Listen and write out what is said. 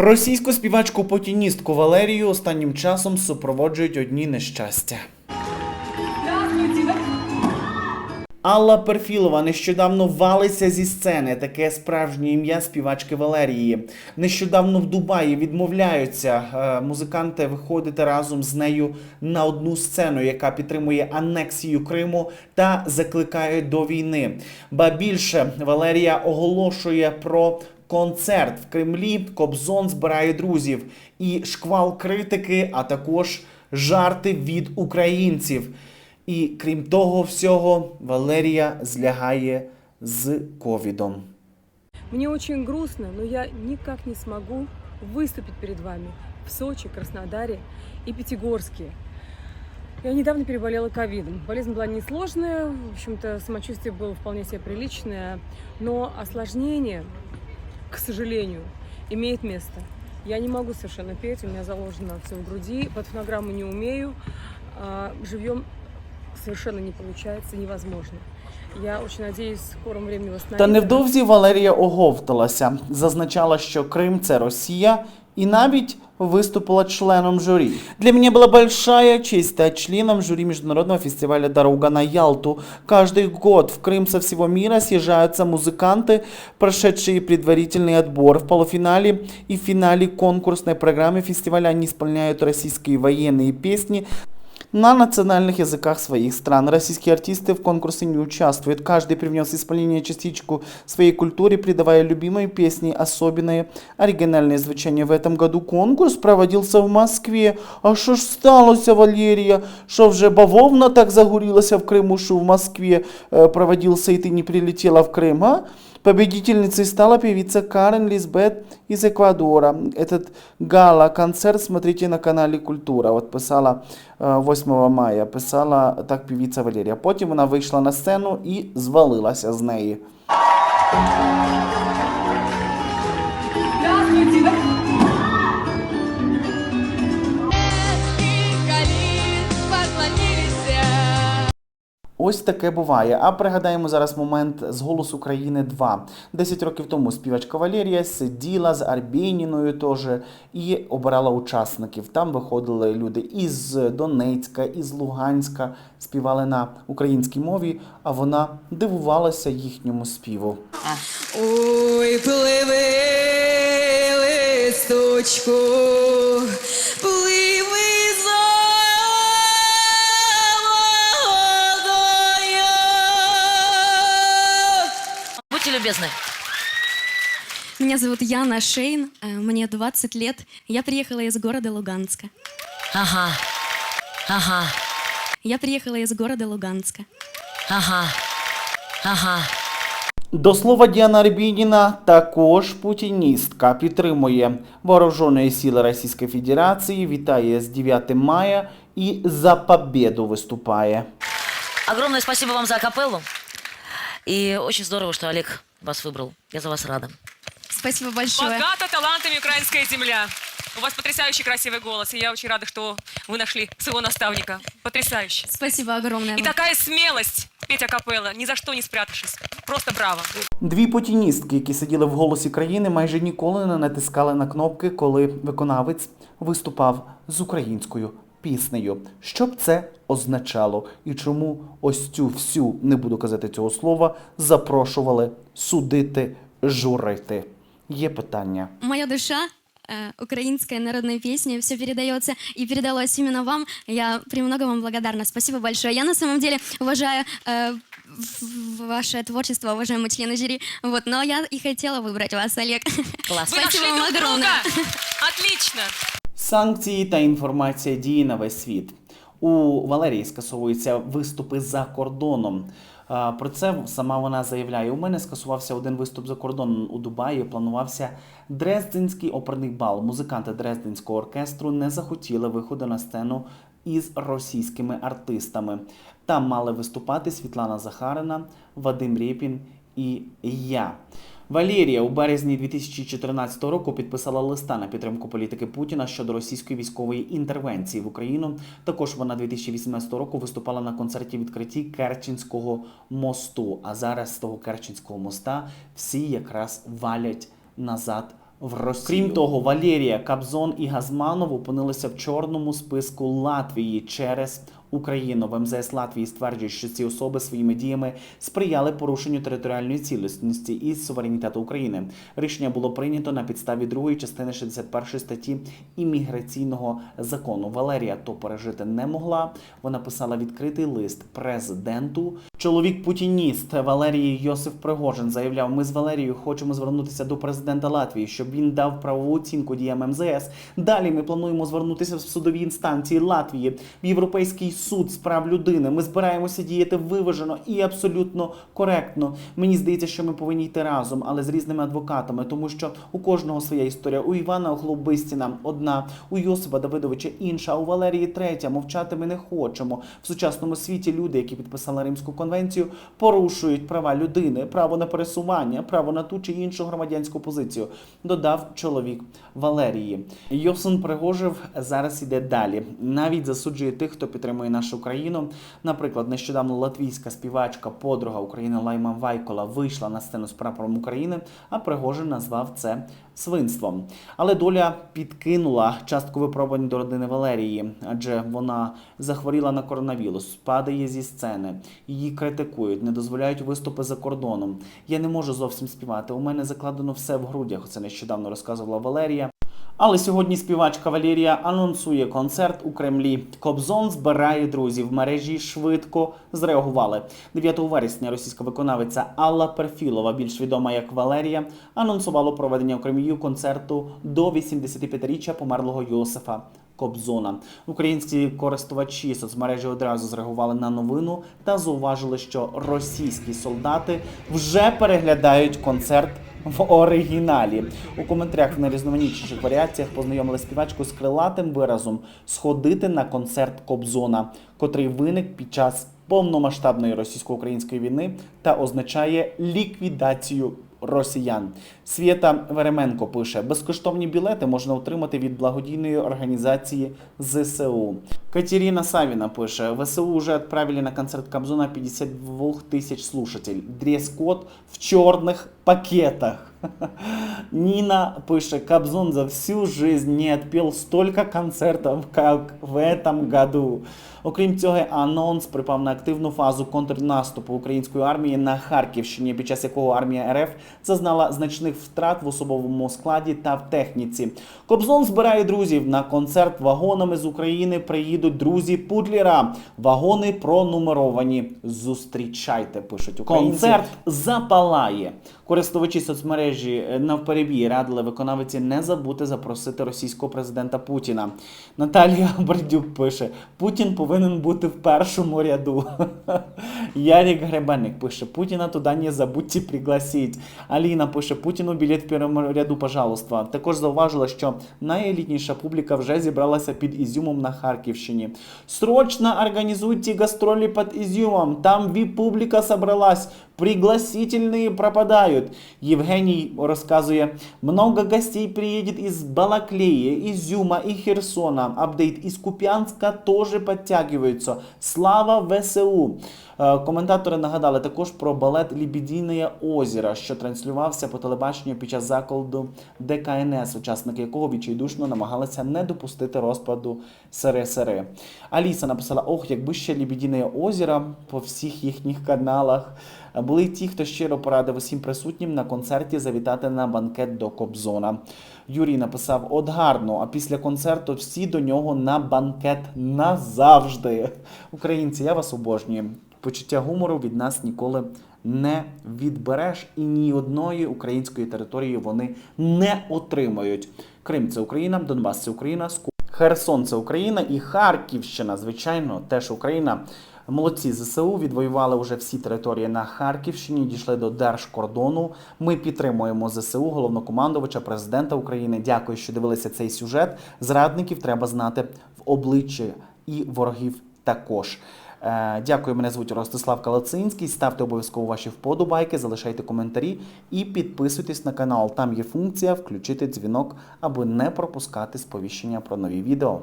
Російську співачку потіністку Валерію останнім часом супроводжують одні нещастя. Алла Перфілова нещодавно валиться зі сцени. Таке справжнє ім'я співачки Валерії. Нещодавно в Дубаї відмовляються е, музиканти виходити разом з нею на одну сцену, яка підтримує анексію Криму та закликає до війни. Ба більше Валерія оголошує про концерт в Кремлі. Кобзон збирає друзів і шквал критики, а також жарти від українців. І крім того всього, Валерія злягає з ковідом. Мне очень грустно, но я никак не смогу выступить перед вами в Сочи, Краснодаре и Пятигорске. Я недавно переболела ковидом. Болезнь была несложная, в общем-то, самочувствие было вполне себе приличное, но осложнение, к сожалению, имеет место. Я не могу совершенно петь, у меня заложено все в груди, под фонограмму не умею, живьем совершенно не получается, невозможно. Я очень надеюсь в скором времени восстановиться. Та невдовзі Валерія оговталася, зазначала, що Крим це Росія, і навіть виступила членом журі. Для меня была большая честь стать членом жюри международного фестиваля «Дорога на Ялту». Каждый год в Крым со всего мира съезжаются музыканты, прошедшие предварительный отбор. В полуфинале и в финале конкурсной программы фестиваля они исполняют российские военные песни, на национальных языках своих стран. Российские артисты в конкурсе не участвуют. Каждый привнес в исполнение частичку своей культуры, придавая любимой песне особенное оригинальное звучание. В этом году конкурс проводился в Москве. А що ж сталося, Валерія? Що вже бавовна так загорілася в Криму, що в Москве э, проводился, и ты не прилетела в Крым, а? Победительницей стала певица Карен Лизбет из Эквадора. Этот гала-концерт смотрите на каналі Культура. От писала е, 8 мая, писала так певиця Валерія. Потім вона вийшла на сцену і звалилася з неї. Ось таке буває. А пригадаємо зараз момент з «Голос України 2». 10 років тому співачка Валерія сиділа з Арбєніною теж і обирала учасників. Там виходили люди із Донецька, із Луганська, співали на українській мові, а вона дивувалася їхньому співу. Ой, пливи, листочку, пливи любезны. Меня зовут Яна Шейн, э, мне 20 лет. Я приехала из города Луганска. Ага. Ага. Я приехала из города Луганска. Ага. Ага. До слова, Діана Арбініна також путіністка підтримує вооружені сили Російської Федерації, вітає з 9 мая і за победу виступає. Огромное спасибо вам за акапеллу. И очень здорово, что Олег вас выбрал. Я за вас рада. Спасибо большое. Богата талантами украинская земля. У вас потрясающий красивый голос, и я очень рада, что вы нашли своего наставника. Потрясающе. Спасибо огромное. И вам. такая смелость петь акапелла, ни за что не спрятавшись. Просто браво. Дві путіністки, які сиділи в голосі країни, майже ніколи не натискали на кнопки, коли виконавець виступав з українською піснею. Що б це означало? І чому ось цю всю, не буду казати цього слова, запрошували судити, журити? Є питання. Моя душа, э, украинская народная песня, все передается и передалось именно вам. Я премного вам благодарна. Спасибо большое. Я на самом деле уважаю э, в- в- ваше творчество, уважаемые члены жюри. Вот, но я и хотела выбрать вас, Олег. Класс. Вы Спасибо нашли вам друг огромное. друга. Отлично. Санкції та інформація діє на весь світ. У Валерії скасовуються виступи за кордоном. Про це сама вона заявляє. У мене скасувався один виступ за кордоном у Дубаї. Планувався Дрезденський оперний бал. Музиканти Дрезденського оркестру не захотіли виходу на сцену із російськими артистами. Там мали виступати Світлана Захарина, Вадим Рєпін і я. Валерія у березні 2014 року підписала листа на підтримку політики Путіна щодо російської військової інтервенції в Україну. Також вона 2018 року виступала на концерті відкритті Керченського мосту. А зараз з того Керченського моста всі якраз валять назад в Росію. Крім того, Валерія Кабзон і Газманов опинилися в чорному списку Латвії через Україну. В МЗС Латвії стверджують, що ці особи своїми діями сприяли порушенню територіальної цілісності і суверенітету України. Рішення було прийнято на підставі другої частини 61 статті імміграційного закону. Валерія то пережити не могла. Вона писала відкритий лист президенту. Чоловік путініст Валерій Йосиф Пригожин заявляв: ми з Валерією хочемо звернутися до президента Латвії, щоб він дав правову оцінку діям МЗС. Далі ми плануємо звернутися в судові інстанції Латвії в Європейський суд з прав людини. Ми збираємося діяти виважено і абсолютно коректно. Мені здається, що ми повинні йти разом, але з різними адвокатами, тому що у кожного своя історія. У Івана Охлобистіна одна, у Йосипа Давидовича інша, а у Валерії третя. Мовчати ми не хочемо. В сучасному світі люди, які підписали Римську конвенцію, порушують права людини, право на пересування, право на ту чи іншу громадянську позицію. Додав чоловік Валерії. Йосин Пригожев зараз іде далі. Навіть засуджує тих, хто підтримує нашу країну. Наприклад, нещодавно латвійська співачка, подруга України Лайма Вайкола вийшла на сцену з прапором України, а Пригожин назвав це свинством. Але доля підкинула частку випробувань до родини Валерії, адже вона захворіла на коронавірус, падає зі сцени, її критикують, не дозволяють виступи за кордоном. Я не можу зовсім співати. У мене закладено все в грудях. Це нещодавно розказувала Валерія. Але сьогодні співачка Валерія анонсує концерт у Кремлі. Кобзон збирає друзів. В мережі швидко зреагували. 9 вересня російська виконавиця Алла Перфілова, більш відома як Валерія, анонсувала проведення у Кремлі концерту до 85-річчя померлого Йосифа. Кобзона українські користувачі соцмережі одразу зреагували на новину та зауважили, що російські солдати вже переглядають концерт в оригіналі. У коментарях в найрізноманітніших варіаціях познайомили співачку з крилатим виразом сходити на концерт Кобзона, котрий виник під час повномасштабної російсько-української війни та означає ліквідацію росіян. Свєта Веременко пише: безкоштовні білети можна отримати від благодійної організації ЗСУ. Катерина Савіна пише: ВСУ вже відправили на концерт Кобзона 52 тисяч слушателей. Дрес-код в чорних пакетах. Нина пише, Кобзон за всю жизнь не отпел столько концертов, как в этом году. Окрім цього, анонс припав на активну фазу контрнаступу української армії на Харківщині, під час якого армія РФ зазнала значних втрат в особовому складі та в техніці. Кобзон збирає друзів на концерт вагонами з України. Приїдуть друзі Путлера. Вагони пронумеровані. Зустрічайте, пишуть українці. Концерт запалає. Користувачі соцмережі е, навперебій радили виконавиці не забути запросити російського президента Путіна. Наталія Бердюк пише: Путін повинен бути в першому ряду. Ярік Гребенник пише: Путіна туди не забудьте пригласить. Аліна пише: Путіну білет в першому ряду, пожалуйста. Також зауважила, що найелітніша публіка вже зібралася під Ізюмом на Харківщині. Срочно організуйте гастролі під Ізюмом. Там віп-публіка собралась. Пригласительные пропадают. Евгений рассказывает, много гостей приедет из Балаклеи, Изюма и Херсона. Апдейт из Купянска тоже подтягиваются. Слава ВСУ! Е, Коментатори нагадали також про балет Лібідійне озеро, що транслювався по телебаченню під час закладу ДКНС, учасники якого відчайдушно намагалися не допустити розпаду СРСР. Аліса написала: Ох, якби ще Лібідійне озеро по всіх їхніх каналах. Були ті, хто щиро порадив усім присутнім на концерті завітати на банкет до Кобзона. Юрій написав: От гарно, а після концерту всі до нього на банкет назавжди. Українці, я вас обожнюю. Почуття гумору від нас ніколи не відбереш, і ні одної української території вони не отримають. Крим це Україна, Донбас це Україна, Ску- Херсон це Україна і Харківщина, звичайно, теж Україна. Молодці ЗСУ відвоювали вже всі території на Харківщині, дійшли до держкордону. Ми підтримуємо ЗСУ, головнокомандувача, президента України. Дякую, що дивилися цей сюжет. Зрадників треба знати в обличчі і ворогів також. Е, Дякую, мене звуть Ростислав Калацинський. Ставте обов'язково ваші вподобайки, залишайте коментарі і підписуйтесь на канал. Там є функція включити дзвінок, аби не пропускати сповіщення про нові відео.